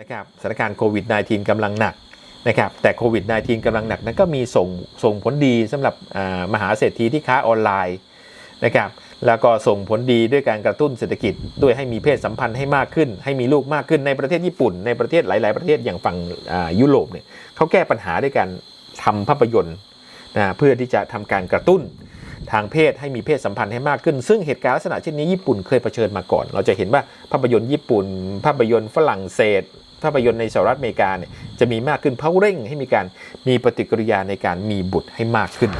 นะครับสถานการณ์โควิด -19 กำลังหนักนะครับแต่โควิด -19 กำลังหนักนั้นก็มีส่งส่งผลดีสำหรับมหาเศรษฐีที่ค้าออนไลน์นะครับแล้วก็ส่งผลดีด้วยการกระตุ้นเศรษฐกิจด้วยให้มีเพศสัมพันธ์ให้มากขึ้น ให้มีลูกมากขึ้นในประเทศญี่ปุ่น ในประเทศหลาย ๆ ประเทศอย่างฝั่งยุโรปเนี่ยเขาแก้ปัญหาด้วยการทำภาพยนตร์นะเพื่อที่จะทำการกระตุ้นทางเพศให้มีเพศสัมพันธ์ให้มากขึ้น ซึ่งเหตุการณ์ลักษณะเช่นนี้ญี่ปุ่นเคยเผชิญมาก่อน เราจะเห็นว่าภาพยนตร์ญี่ปุ่น ภาพยนตร์ฝรั่งเศส ภาพยนตร์ในสหรัฐอเมริกาเนี่ยจะมีมากขึ้นเพราะเร่งให้มีการมีปฏิกิริยาในการมีบุตรให้มากขึ้น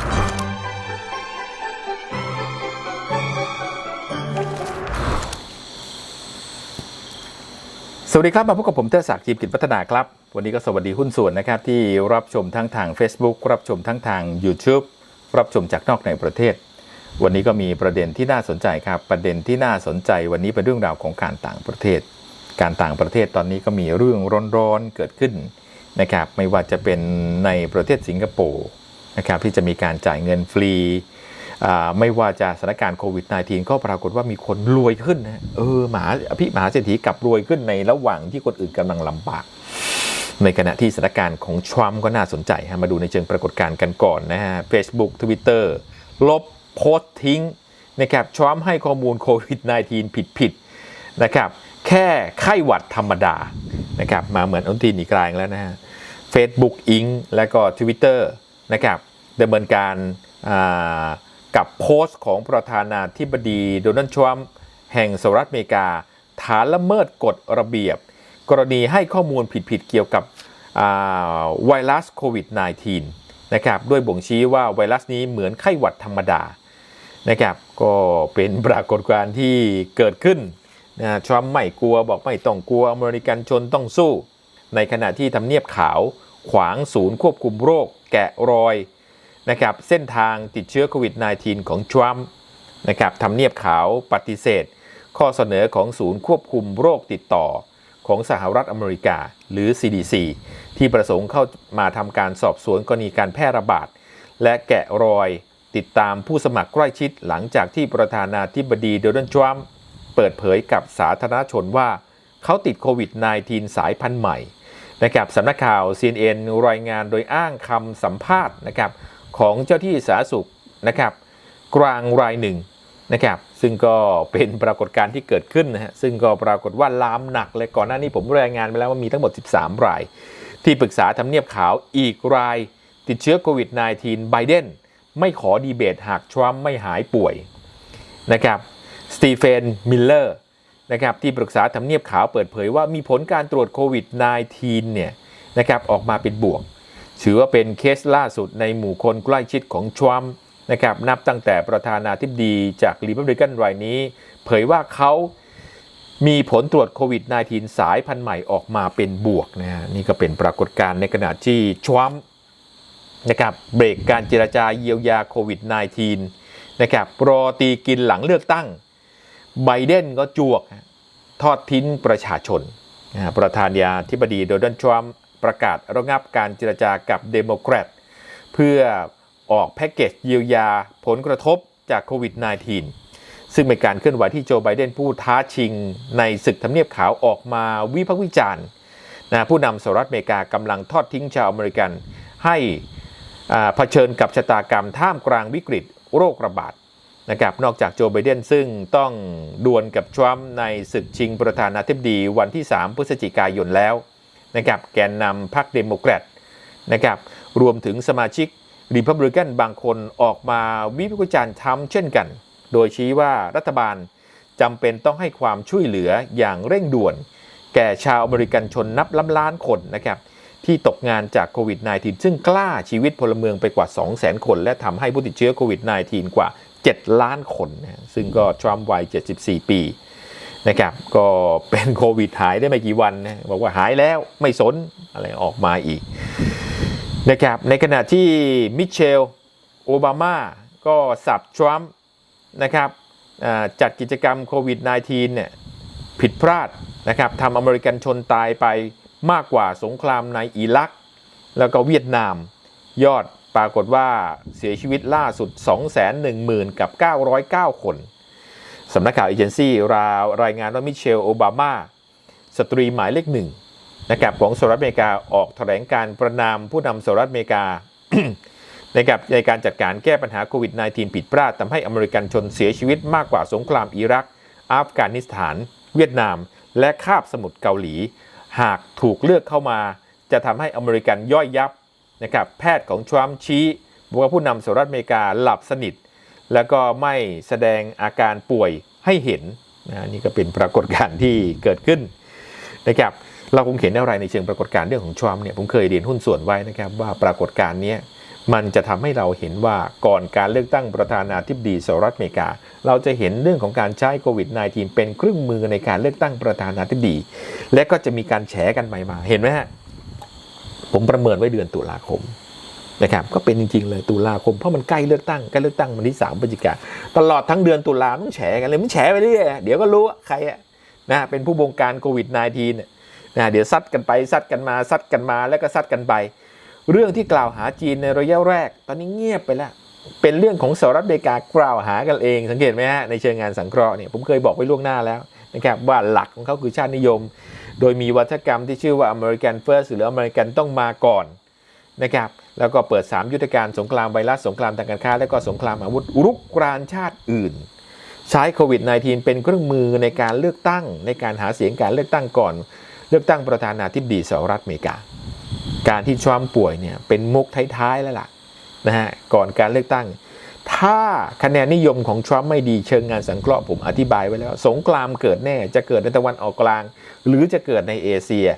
สวัสดีครับ มาพบกับผมเทอศักดิ์ทีมกิจพัฒนาครับ วันนี้ก็สวัสดีหุ้นส่วนนะครับ ที่รับชมทั้งทาง Facebook รับชมทั้งทาง YouTube รับชมจากนอกในประเทศ วันนี้ก็มีประเด็นที่น่าสนใจครับ ประเด็นที่น่าสนใจวันนี้เป็นเรื่องราวของการต่างประเทศ การต่างประเทศตอนนี้ก็มีเรื่องร้อนๆเกิดขึ้นนะครับไม่ว่าจะเป็นในประเทศสิงคโปร์นะครับที่จะมีการจ่ายเงินฟรีไม่ว่าจะสถานการณ์โควิด -19 ก็ปรากฏว่ามีคนรวยขึ้นนะเออมหาพี่มหาเศรษฐีกลับรวยขึ้นในระหว่างที่คนอื่นกำลังลำบาก ในขณะที่สถานการณ์ของทรัมป์ก็น่าสนใจฮะมาดูในเชิงปรากฏการณ์กันก่อนนะฮะ Facebook Twitter ลบโพสต์ทิ้งนะครับทรัมป์ให้ข้อมูลโควิด -19 ผิดผิดๆนะครับ แค่ไข้หวัดธรรมดานะครับมาเหมือนอนทีนอีกรายแล้วนะฮะ Facebook อิงและก็ Twitter นะครับดำเนินการกับโพสต์ของประธานาธิบดีโดนัลด์ทรัมป์แห่งสหรัฐอเมริกา ฐานละเมิดกฎระเบียบ กรณีให้ข้อมูลผิดๆเกี่ยวกับไวรัสโควิด -19 นะครับด้วยบ่งชี้ว่าไวรัสนี้เหมือนไข้หวัดธรรมดานะครับก็เป็นปรากฏการณ์ที่เกิดขึ้น นะทรัมป์ไม่กลัวบอกไม่ต้องกลัวอเมริกันชนต้องสู้ ในขณะที่ทำเนียบขาวขวางศูนย์ควบคุมโรค แกะรอยนะครับเส้นทางติดเชื้อโควิด -19 ของทรัมป์นะครับทำเนียบขาวปฏิเสธ ข้อเสนอของศูนย์ควบคุมโรคติดต่อของสหรัฐอเมริกาหรือ CDC ที่ประสงค์เข้ามาทำการสอบสวนกรณีการแพร่ระบาด และแกะรอยติดตามผู้สมัครใกล้ชิดหลังจากที่ประธานาธิบดีโดนัลด์ทรัมป์ เปิดเผยกับสาธารณชนว่าเขาติดโควิด -19 สายพันธุ์ใหม่นะครับสำนักข่าว CNN รายงานโดยอ้างคำสัมภาษณ์นะครับของเจ้าที่สาธารณสุขนะครับกลางรายหนึ่งนะครับซึ่งก็เป็นปรากฏการณ์ที่เกิดขึ้นนะฮะซึ่งก็ปรากฏว่าลามหนักเลยก่อนหน้านี้ผมรายงานไปแล้วว่ามีทั้งหมด 13 ราย ที่ปรึกษาทำเนียบขาวอีกรายติดเชื้อโควิด -19 ไบเดนไม่ขอดีเบตหากทรัมป์ไม่หายป่วยนะครับ สตีเฟนมิลเลอร์นะครับที่ปรึกษาทำเนียบขาวเปิดเผยว่ามีผลการตรวจโควิด -19 เนี่ยนะครับออกมาเป็นบวก ถือว่าเป็นเคสล่าสุดในหมู่คนใกล้ชิดของทรัมป์นะครับนับตั้งแต่ประธานาธิบดีจากรีพับลิกันรายนี้ เผยว่าเขามีผลตรวจโควิด -19 สายพันธุ์ใหม่ออกมาเป็นบวกนะฮะนี่ก็เป็นปรากฏการณ์ในขณะที่ทรัมป์นะครับเบรกการเจรจาเยียวยาโควิด -19 นะครับรอตีกินหลังเลือกตั้ง ไบเดนก็จวก ทอดทิ้งประชาชน ประธานาธิบดีโดนัลด์ทรัมป์ประกาศระงับการเจรจากับเดโมแครตเพื่อออกแพ็กเกจเยียวยาผลกระทบจากโควิด -19 ซึ่งเป็นการเคลื่อนไหวที่โจไบเดนผู้ท้าชิงในศึกทำเนียบขาวออกมาวิพากษ์วิจารณ์นะผู้นำสหรัฐอเมริกากำลังทอดทิ้งชาวอเมริกันให้เผชิญกับชะตากรรมท่ามกลางวิกฤตโรคระบาด นะครับนอกจากโจไบเดนซึ่งต้องดวลกับทรัมป์ในศึกชิงประธานาธิบดีวันที่ 3 พฤศจิกายนแล้วนะครับแกนนำพรรคเดโมแครตนะครับรวมถึงสมาชิกรีพับลิกันบางคนออกมาวิพากษ์วิจารณ์ทรัมป์เช่นกัน โดยชี้ว่ารัฐบาลจำเป็นต้องให้ความช่วยเหลืออย่างเร่งด่วน แก่ชาวอเมริกันชนนับล้านล้านคนนะครับที่ตกงานจากโควิด -19 ซึ่งกล้าชีวิตพลเมืองไปกว่า 200,000 คน และทำให้ผู้ติดเชื้อโควิด -19 กว่า 7 ล้านคนนะซึ่งก็ทรัมป์วัย 74 ปีนะครับก็เป็นโควิดหายได้ไม่กี่วันนะบอกว่าหายแล้วไม่สนอะไรออกมาอีกนะครับในขณะที่มิเชลโอบามาก็สับทรัมป์นะครับจัดกิจกรรมโควิด -19 เนี่ยผิดพลาดนะครับทำอเมริกันชนตายไปมากกว่าสงครามในอิรัก แล้วก็เวียดนามยอด ปรากฏว่าเสียชีวิตล่าสุด 210,000 กับ 909 คน สำนักข่าวเอเจนซี่ราวรายงานว่ามิเชลโอบามา สตรีหมายเลขหนึ่งนะครับของสหรัฐอเมริกาออกแถลงการประนามผู้นำสหรัฐอเมริกาในะครับในการจัดการแก้ปัญหาโควิด -19 ผิดพลาดทำให้อเมริกันชนเสียชีวิตมากกว่าสงครามอิรัก อัฟกานิสถาน เวียดนาม และคาบสมุทรเกาหลี หากถูกเลือกเข้ามา จะทำให้อเมริกันย่อยยับ นะครับแพทย์ของทรัมป์ชี้บอกว่าผู้นำสหรัฐอเมริกาหลับสนิท แล้วก็ไม่แสดงอาการป่วยให้เห็นนะนี่ก็เป็นปรากฏการณ์ที่เกิดขึ้นนะครับเราคงเห็นอะไรในเชิงปรากฏการณ์เรื่องของทรัมป์เนี่ยผมเคยเรียนหุ้นส่วนไว้นะครับว่าปรากฏการณ์นี้มันจะทำให้เราเห็นว่าก่อนการเลือกตั้งประธานาธิบดีสหรัฐอเมริกา เราจะเห็นเรื่องของการใช้โควิด -19 เป็นเครื่องมือในการเลือกตั้งประธานาธิบดี และก็จะมีการแฉกันใหม่มาเห็นไหมฮะ ผมประเมินไว้เดือนตุลาคมนะครับก็เป็นจริง ๆ เลยตุลาคมเพราะมันใกล้เลือกตั้งใกล้เลือกตั้งวันที่3พฤศจิกาตลอดทั้งเดือนตุลาต้องแฉกันเลยมันแฉไปเรื่อยเดี๋ยวก็รู้ว่าใครอะนะเป็นผู้บงการโควิด -19 เนี่ยนะเดี๋ยวซัดกันไปซัดกันมาซัดกันมาแล้วก็ซัดกันไป เรื่องที่กล่าวหาจีนในระยะแรก ตอนนี้เงียบไปแล้ว เป็นเรื่องของสหรัฐอเมริกากล่าวหากันเอง สังเกตไหมฮะในเชิงงานสังเคราะห์เนี่ยผมเคยบอกไว้ล่วงหน้าแล้วนะครับว่าหลักของเขาคือชาตินิยม โดยมีวัฒกรรมที่ชื่อว่า American First หรืออเมริกันต้องมาก่อนนะครับ แล้วก็เปิด 3 ยุทธการสงครามไวรัสสงครามทางการค้า และก็สงครามอาวุธรุกรานชาติอื่น ใช้โควิด -19 เป็นเครื่องมือในการเลือกตั้ง ในการหาเสียงการเลือกตั้งก่อน เลือกตั้งประธานาธิบดีสหรัฐอเมริกา การที่ทรัมป์ป่วยเนี่ยเป็นมุกท้ายๆแล้วล่ะนะฮะก่อนการเลือกตั้ง ถ้าคะแนนนิยมของทรัมป์ไม่ดีเชิงงานสังเคราะห์ผมอธิบายไว้แล้ว สงครามเกิดแน่จะเกิดในตะวันออกกลาง หรือจะเกิดในเอเชีย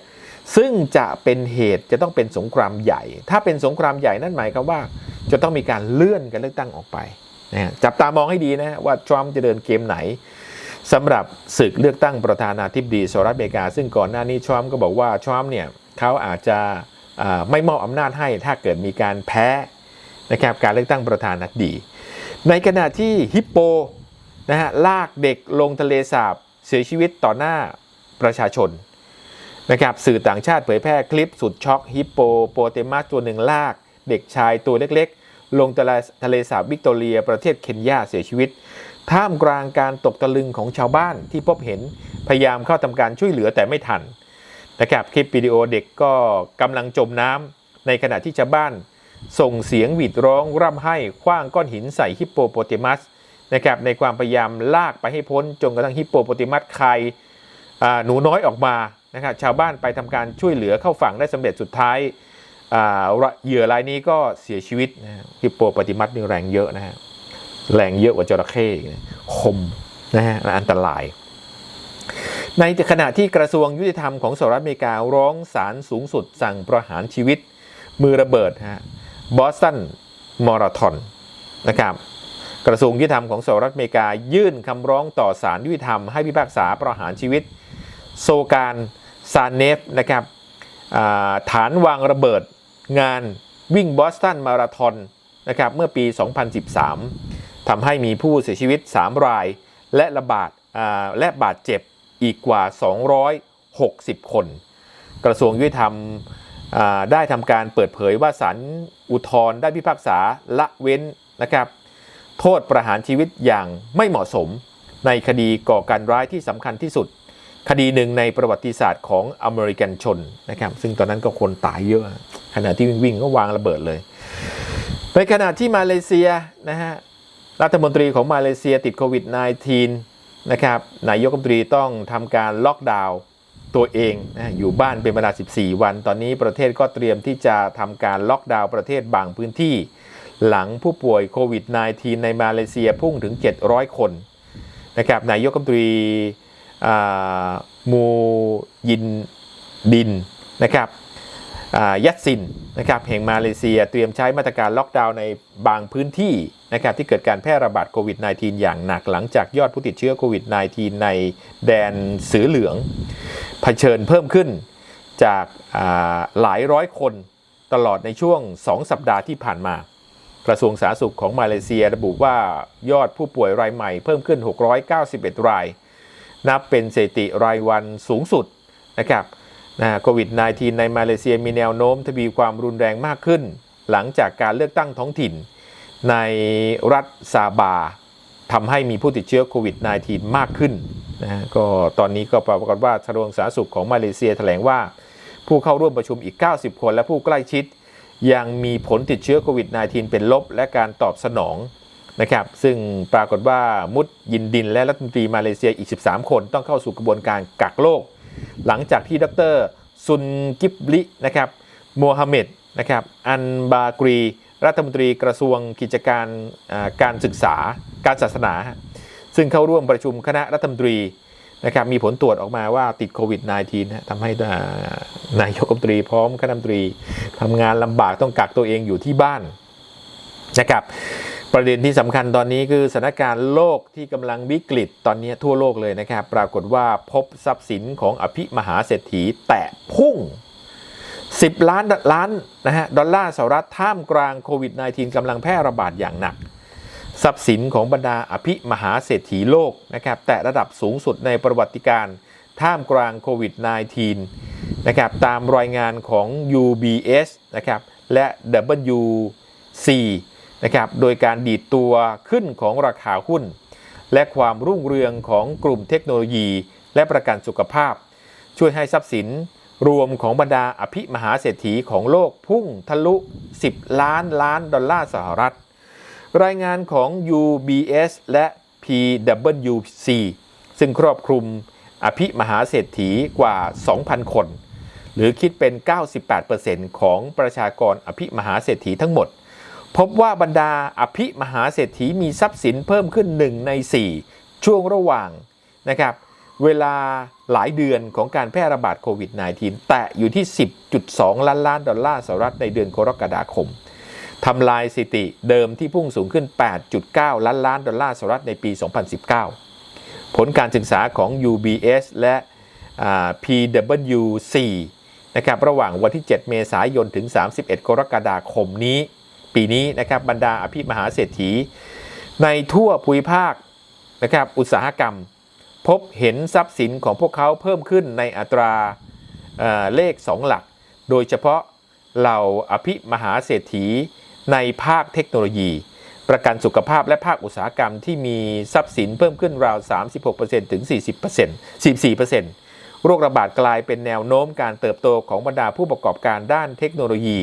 ซึ่งจะเป็นเหตุจะต้องเป็นสงครามใหญ่ ถ้าเป็นสงครามใหญ่นั่นหมายความว่า จะต้องมีการเลื่อนการเลือกตั้งออกไปนะจับตามองให้ดีนะว่าทรัมป์จะเดินเกมไหนสำหรับศึกเลือกตั้งประธานาธิบดีสหรัฐอเมริกา ซึ่งก่อนหน้านี้ทรัมป์ก็บอกว่าทรัมป์เนี่ยเขาอาจจะไม่มอบอำนาจให้ถ้าเกิดมีการแพ้นะครับการเลือกตั้งประธานาธิบดี ในขณะที่ฮิปโปนะฮะลากเด็กลงทะเลสาบเสียชีวิตต่อหน้าประชาชนนะครับสื่อต่างชาติเผยแพร่คลิปสุดช็อกฮิปโปโปเตมัสตัวหนึ่งลาก เด็กชายตัวเล็กๆ ลงทะเลทะเลสาบวิกตอเรีย ประเทศเคนยาเสียชีวิต ท่ามกลางการตกตะลึงของชาวบ้านที่พบเห็นพยายามเข้าทำการช่วยเหลือแต่ไม่ทันนะครับคลิปวิดีโอเด็กก็กำลังจมน้ำในขณะที่ชาวบ้าน ส่งเสียงหวีดร้องร่ำไห้คว้างก้อนหินใส่ฮิปโปโปเตมัสนะครับในความพยายามลากไปให้พ้นจนกระทั่งฮิปโปโปเตมัสคายอ่หนูน้อยออกมานะครับชาวบ้านไปทำการช่วยเหลือเข้าฝั่งได้สำเร็จสุดท้ายเหยื่อรายนี้ก็เสียชีวิตนะฮิปโปโปเตมัสนี่แรงเยอะนะฮะแรงเยอะกว่าจระเข้คมนะฮะและอันตราย ในขณะที่กระทรวงยุติธรรมของสหรัฐอเมริการ้องศาลสูงสุดสั่งประหารชีวิตมือระเบิดฮะ บอสตันมาราธอนนะครับกระทรวงยุติธรรมของสหรัฐอเมริกายื่นคำร้องต่อศาลยุติธรรมให้พิพากษาประหารชีวิต โซการซานเนฟนะครับฐานวางระเบิดงานวิ่งบอสตันมาราธอนนะครับเมื่อปี 2013 ทำให้มีผู้เสียชีวิต 3 ราย และระบาดและบาดเจ็บอีกกว่า 260 คน กระทรวงยุติธรรม ได้ทำการเปิดเผยว่าศาลอุทธรณ์ได้พิพากษาละเว้นนะครับโทษประหารชีวิตอย่างไม่เหมาะสม ในคดีก่อการร้ายที่สำคัญที่สุด คดีหนึ่งในประวัติศาสตร์ของอเมริกันชนนะครับซึ่งตอนนั้นก็คนตายเยอะ ขณะที่วิ่งๆก็วางระเบิดเลยในขณะที่มาเลเซียนะฮะรัฐมนตรีของมาเลเซียติดโควิด -19 นะครับนายกรัฐมนตรีต้องทำการล็อกดาวน์ ตัวเองนะอยู่บ้านเป็นเวลา 14 วัน ตอนนี้ประเทศก็เตรียมที่จะทำการล็อกดาวน์ประเทศบางพื้นที่ หลังผู้ป่วยโควิด -19 ในมาเลเซียพุ่งถึง 700 คนนะครับนายกรัฐมนตรีอ่ามูยินดินนะครับ ยัตซินนะครับแห่งมาเลเซียเตรียมใช้มาตรการล็อกดาวน์ในบางพื้นที่นะครับที่เกิดการแพร่ระบาดโควิด -19 อย่างหนักหลังจากยอดผู้ติดเชื้อโควิด -19 ในแดนสือเหลืองเผชิญเพิ่มขึ้นจากาหลายร้อยคนตลอดในช่วง 2 สัปดาห์ที่ผ่านมา กระทรวงสาธารณสุขของมาเลเซียระบุว่ายอดผู้ป่วยรายใหม่เพิ่มขึ้น 691 ราย นับเป็นสถิติรายวันสูงสุดนะครับ นะโควิด -19 ในมาเลเซียมีแนวโน้มทวีความรุนแรงมากขึ้น หลังจากการเลือกตั้งท้องถิ่น ในรัฐซาบาทำให้มีผู้ติดเชื้อโควิด -19 มากขึ้นนะฮะก็ตอนนี้ก็ปรากฏว่ากระทรวงสาธารณสุขของมาเลเซียแถลงว่า ผู้เข้าร่วมประชุมอีก 90 คน และผู้ใกล้ชิด ยังมีผลติดเชื้อโควิด -19 เป็นลบ และการตอบสนองนะครับซึ่งปรากฏว่ามุดยินดินและรัฐมนตรีมาเลเซียอีก 13 คนต้องเข้าสู่กระบวนการกักโรค หลังจากที่ดรซุนกิบลินะครับโมฮัมเหม็ดนะครับอันบากรี รัฐมนตรีกระทรวงกิจการการศึกษาการศาสนา ซึ่งเข้าร่วมประชุมคณะรัฐมนตรีนะครับมีผลตรวจออกมาว่าติดโควิด -19 นะทำให้นายกรัฐมนตรีพร้อมคณะรัฐมนตรีทำงานลำบากต้องกักตัวเองอยู่ที่บ้านนะครับ ประเด็นที่สำคัญตอนนี้คือสถานการณ์โลกที่กำลังวิกฤตตอนนี้ทั่วโลกเลยนะครับ ปรากฏว่าพบทรัพย์สินของอภิมหาเศรษฐีแตะพุ่ง 10 ล้านล้านนะฮะดอลลาร์สหรัฐท่ามกลางโควิด -19 กำลังแพร่ระบาดอย่างหนัก ทรัพย์สินของบรรดาอภิมหาเศรษฐีโลกนะครับแต่ระดับสูงสุดในประวัติการท่ามกลางโควิด -19 นะครับตามรายงานของ UBS นะครับและ WC นะครับโดยการดีดตัวขึ้นของราคาหุ้น และความรุ่งเรืองของกลุ่มเทคโนโลยี และประกันสุขภาพ ช่วยให้ทรัพย์สินรวมของบรรดาอภิมหาเศรษฐีของโลกพุ่งทะลุ 10 ล้านล้านดอลลาร์สหรัฐ รายงานของ UBS และ PwC ซึ่งครอบคลุมอภิมหาเศรษฐีกว่า 2,000 คน หรือคิดเป็น 98%ของประชากรอภิมหาเศรษฐีทั้งหมด พบว่าบรรดาอภิมหาเศรษฐีมีทรัพย์สินเพิ่มขึ้น 1 ใน 4 ช่วงระหว่างนะครับเวลาหลายเดือนของการแพร่ระบาดโควิด -19 แตะอยู่ที่ 10.2 ล้านล้านดอลลาร์สหรัฐในเดือนกรกฎาคมทำลายสถิติเดิมที่พุ่งสูงขึ้น 8.9 ล้านล้านดอลลาร์สหรัฐในปี 2019 ผลการศึกษาของ UBS และ PwC นะครับระหว่างวันที่ 7 เมษายนถึง 31 กรกฎาคมนี้ ปีนี้นะครับบรรดาอภิมหาเศรษฐี ในทั่วภูมิภาคนะครับอุตสาหกรรม พบเห็นทรัพย์สินของพวกเขาเพิ่มขึ้นในอัตราเอ่อเลข 2 หลัก โดยเฉพาะเหล่าอภิมหาเศรษฐีในภาคเทคโนโลยี ประกันสุขภาพและภาคอุตสาหกรรมที่มีทรัพย์สินเพิ่มขึ้นราว 36%ถึง 40% 44% โรคระบาดกลายเป็นแนวโน้มการเติบโตของบรรดาผู้ประกอบการด้านเทคโนโลยี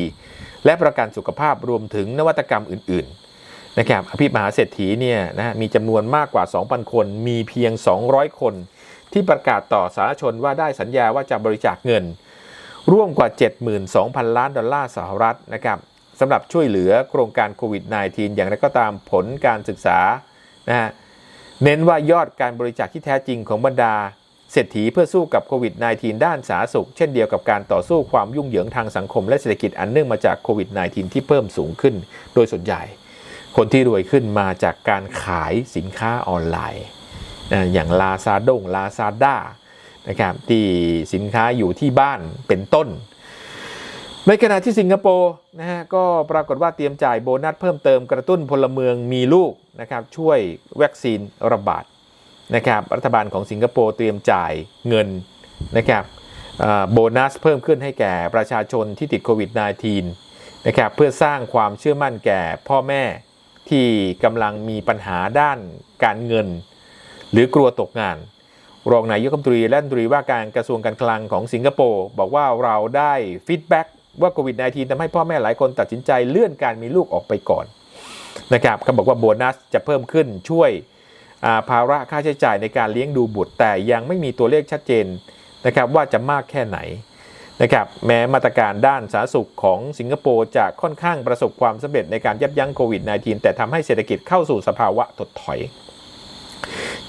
และประกันสุขภาพรวมถึงนวัตกรรมอื่น ๆ นะครับอภิมหาเศรษฐีเนี่ยนะมีจำนวนมากกว่า 2,000 คน มีเพียง 200 คน ที่ประกาศต่อสาธารณชนว่าได้สัญญาว่าจะบริจาคเงิน ร่วมกว่า 72,000 ล้านดอลลาร์สหรัฐนะครับสำหรับช่วยเหลือโครงการโควิด -19 อย่างไรก็ตามผลการศึกษานะฮะเน้นว่ายอดการบริจาคที่แท้จริงของบรรดา เศรษฐีเพื่อสู้กับโควิด -19 ด้านสาธารณสุข เช่นเดียวกับการต่อสู้ความยุ่งเหยิงทางสังคมและเศรษฐกิจอันเนื่องมาจากโควิด -19 ที่เพิ่มสูงขึ้น โดยส่วนใหญ่ คนที่รวยขึ้นมาจากการขายสินค้าออนไลน์ อย่างลาซาดงลาซาด้านะครับที่สินค้าอยู่ที่บ้านเป็นต้น ในขณะที่สิงคโปร์นะฮะก็ปรากฏว่าเตรียมจ่ายโบนัสเพิ่มเติมกระตุ้นพลเมืองมีลูกนะครับช่วยวัคซีนระบาด นะครับรัฐบาลของสิงคโปร์เตรียมจ่ายเงินนะครับโบนัสเพิ่มขึ้นให้แก่ประชาชนที่ติดโควิด -19 นะครับเพื่อสร้างความเชื่อมั่นแก่พ่อแม่ที่กำลังมีปัญหาด้านการเงิน หรือกลัวตกงาน รองนายกรัฐมนตรีและรัฐมนตรีว่าการกระทรวงการคลังของสิงคโปร์บอกว่าเราได้ฟีดแบ็กว่าโควิด -19 ทำให้พ่อแม่หลายคนตัดสินใจเลื่อนการมีลูกออกไปก่อนนะครับเขาบอกว่าโบนัสจะเพิ่มขึ้นช่วย ภาระค่าใช้จ่ายในการเลี้ยงดูบุตร แต่ยังไม่มีตัวเลขชัดเจนนะครับว่าจะมากแค่ไหนนะครับแม้มาตรการด้านสาธารณสุขของสิงคโปร์จะค่อนข้างประสบความสำเร็จในการยับยั้งโควิด -19 แต่ทำให้เศรษฐกิจเข้าสู่สภาวะถดถอย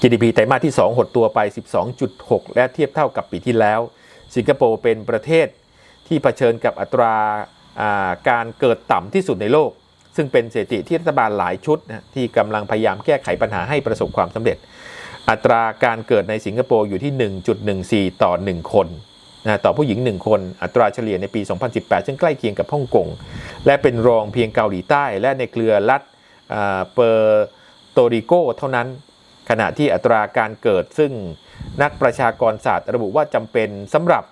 GDP ไตรมาสที่ 2 หดตัวไป 12.6 และเทียบเท่ากับปีที่แล้ว สิงคโปร์เป็นประเทศที่เผชิญกับอัตราอ่าการเกิดต่ำที่สุดในโลก ซึ่งเป็นเสถิติที่รัฐบาลหลายชุดนะที่กำลังพยายามแก้ไขปัญหาให้ประสบความสำเร็จ อัตราการเกิดในสิงคโปร์อยู่ที่ 1.14 ต่อ 1 คนนะต่อผู้หญิง 1 คน อัตราเฉลี่ยในปี 2018 ซึ่งใกล้เคียงกับฮ่องกง และเป็นรองเพียงเกาหลีใต้ และในเครือรัฐอ่าเปอร์โตริโกเท่านั้น ขณะที่อัตราการเกิดซึ่งนักประชากรศาสตร์ระบุว่าจำเป็นสำหรับ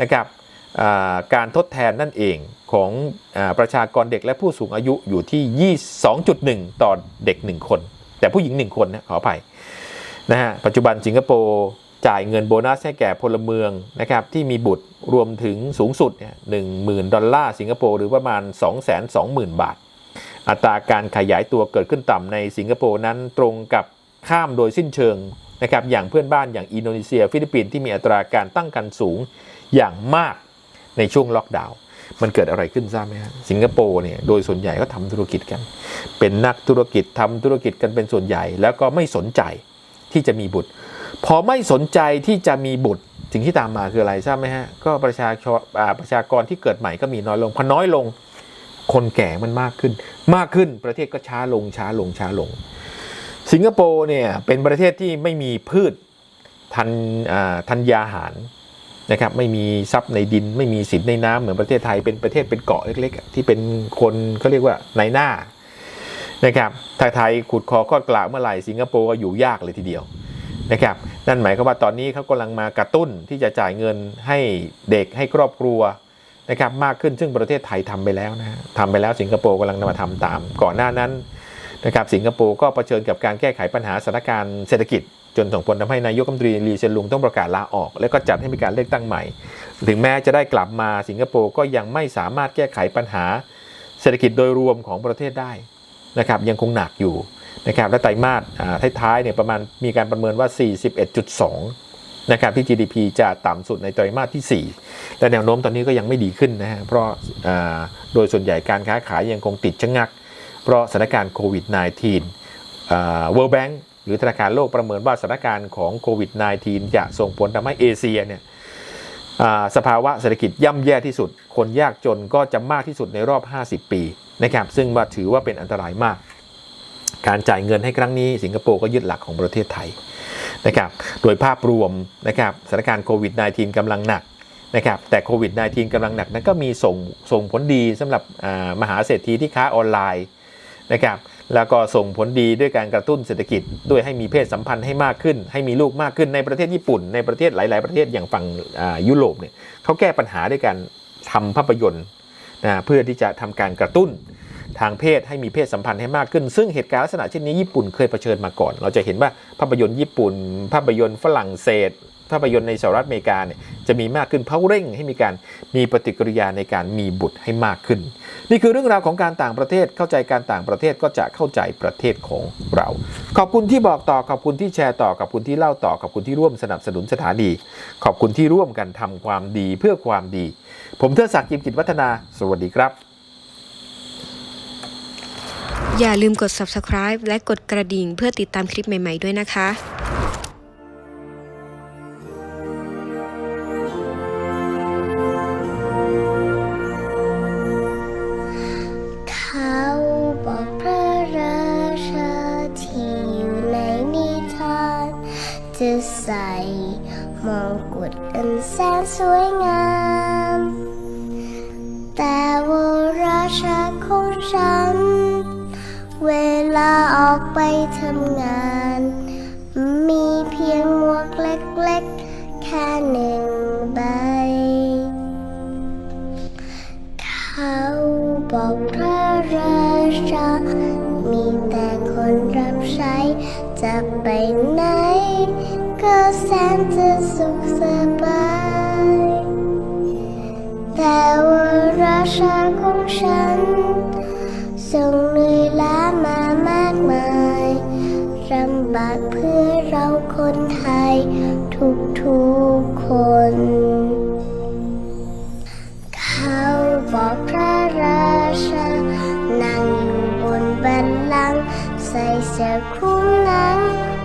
นะครับ การทดแทนนั่นเองของอประชากรเด็กและผู้สูงอายุอยู่ที่ 22.1 ต่อเด็ก 1 คน แต่ผู้หญิง 1 คนนะขออภัยนะฮะปัจจุบันสิงคโปร์จ่ายเงินโบนัสให้แก่พลเมืองนะครับที่มีบุตรรวมถึงสูงสุดเนี่ยหนึ่งหมื่นดอลลาร์สิงคโปร์หรือประมาณ 2 2 0 0 0 0 บาท อัตราการขยายตัวเกิดขึ้นต่ำในสิงคโปร์นั้นตรงกับข้ามโดยสิ้นเชิงนะครับอย่างเพื่อนบ้านอย่างอินโดนีเซีย ฟิลิปปินส์ที่มีอัตราการตั้งครรภ์สูงอย่างมาก ในช่วงล็อกดาวน์มันเกิดอะไรขึ้นทราบไหมฮะสิงคโปร์เนี่ยโดยส่วนใหญ่ก็ทำธุรกิจกัน เป็นนักธุรกิจทำธุรกิจกันเป็นส่วนใหญ่ แล้วก็ไม่สนใจที่จะมีบุตร พอไม่สนใจที่จะมีบุตรสิ่งที่ตามมาคืออะไรทราบไหมฮะก็ประชาชนประชากรที่เกิดใหม่ก็มีน้อยลงพอน้อยลงคนแก่มันมากขึ้น มากขึ้นประเทศก็ช้าลงช้าลงช้าลง สิงคโปร์เนี่ยเป็นประเทศที่ไม่มีพืชทันอ่าธัญญาหาร นะครับไม่มีทรัพย์ในดิน ไม่มีสินในน้ำเหมือนประเทศไทยเป็นประเทศเป็นเกาะเล็กๆ ที่เป็นคนเขาเรียกว่าในหน้านะครับถ้าไทยขุดคอคอดกล่าวเมื่อไหร่สิงคโปร์ก็อยู่ยากเลยทีเดียวนะครับนั่นหมายความว่าตอนนี้เขากำลังมากระตุ้นที่จะจ่ายเงินให้เด็กให้ครอบครัวนะครับมากขึ้นซึ่งประเทศไทยทำไปแล้วนะทำไปแล้วสิงคโปร์กำลังมาทำตาม ก่อนหน้านั้นนะครับสิงคโปร์ก็เผชิญกับการแก้ไขปัญหาสถานการณ์เศรษฐกิจ จนส่งผลทำให้นายกรัฐมนตรีลีเซนลุงต้องประกาศลาออก แล้วก็จัดให้มีการเลือกตั้งใหม่ ถึงแม้จะได้กลับมาสิงคโปร์ก็ยังไม่สามารถแก้ไขปัญหา เศรษฐกิจโดยรวมของประเทศได้นะครับยังคงหนักอยู่นะครับและไตรมาสท้ายๆเนี่ยประมาณมีการประเมินว่า 41.2 นะครับที่ GDP จะต่ำสุดในไตรมาสที่ 4และแนวโน้มตอนนี้ก็ยังไม่ดีขึ้นนะฮะเพราะโดยส่วนใหญ่การค้าขายยังคงติดชะงัก เพราะสถานการณ์โควิด -19 อ่า World Bank รือธนาคารโลกประเมินว่าสถานการณ์ของโควิด -19 จะส่งผลทำให้เอเชียเนี่ยสภาวะเศรษฐกิจย่ำแย่ที่สุด คนยากจนก็จะมากที่สุดในรอบ 50 ปีนะครับซึ่งว่าถือว่าเป็นอันตรายมาก การจ่ายเงินให้ครั้งนี้สิงคโปร์ก็ยึดหลักของประเทศไทยนะครับโดยภาพรวมนะครับสถานการณ์โควิด -19 กำลังหนักนะครับแต่โควิด -19 กำลังหนักนั้นก็มีส่งส่งผลดีสำหรับมหาเศรษฐีที่ค้าออนไลน์นะครับ แล้วก็ส่งผลดีด้วยการกระตุ้นเศรษฐกิจ ด้วยให้มีเพศสัมพันธ์ให้มากขึ้น ให้มีลูกมากขึ้นในประเทศญี่ปุ่น ในประเทศหลาย ๆ ประเทศอย่างฝั่งยุโรปเนี่ยเขาแก้ปัญหาด้วยการทำภาพยนตร์นะเพื่อที่จะทำการกระตุ้นทางเพศให้มีเพศสัมพันธ์ให้มากขึ้น ซึ่งเหตุการณ์ลักษณะเช่นนี้ญี่ปุ่นเคยเผชิญมาก่อน เราจะเห็นว่าภาพยนตร์ญี่ปุ่น ภาพยนตร์ฝรั่งเศส ภาพยนตร์ในสหรัฐอเมริกาเนี่ยจะมีมากขึ้นเพราะเร่งให้มีการมีปฏิกิริยาในการมีบุตรให้มากขึ้น นี่คือเรื่องราวของการต่างประเทศเข้าใจการต่างประเทศก็จะเข้าใจประเทศของเรา ขอบคุณที่บอกต่อขอบคุณที่แชร์ต่อขอบคุณที่เล่าต่อขอบคุณที่ร่วมสนับสนุนสถานี ขอบคุณที่ร่วมกันทำความดีเพื่อความดี ผมเทิดศักดิ์ยิมกิจวัฒนา สวัสดีครับ อย่าลืมกด subscribe และกดกระดิ่งเพื่อติดตามคลิปใหม่ ๆ ด้วยนะคะ จะใส่มงกุฎอันแสนสวยงาม แต่วราชาของฉัน เวลาออกไปทำงาน มีเพียงหมวกเล็กๆ แค่หนึ่งใบ เขาบอกพระราชา มีแต่คนรับใช้จะไปไหน ก็แสนจะสุขสบาย แต่ว่าราชาของฉันทรงเหนื่อยล้ามามากมายลำบากเพื่อเราคนไทยทุกๆคน เขาบอกพระราชา นั่งอยู่บนบันลัง ใส่เสื้อคลุมหนัง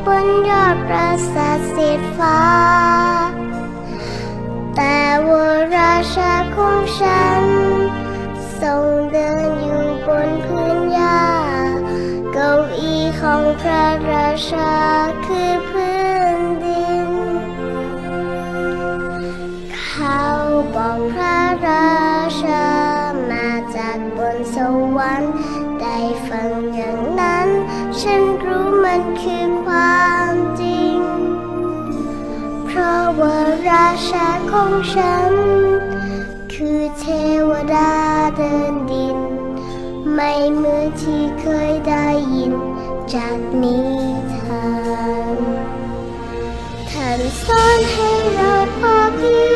บนยอดปราสาท สีฟ้า แต่ว่าราชาของฉันทรงเดินอยู่บนพื้นหญ้าเก้าอี้ของพระราชาคือพื้นดิน เขาบอกพระราชามาจากบนสวรรค์ได้ฟังอย่างนั้น ฉันรู้มันคือความ ชาของฉัน คือเทวดาเดินดิน ไม่เหมือนที่เคยได้ยิน จากนิทานท่านสอนให้เราพอเพียง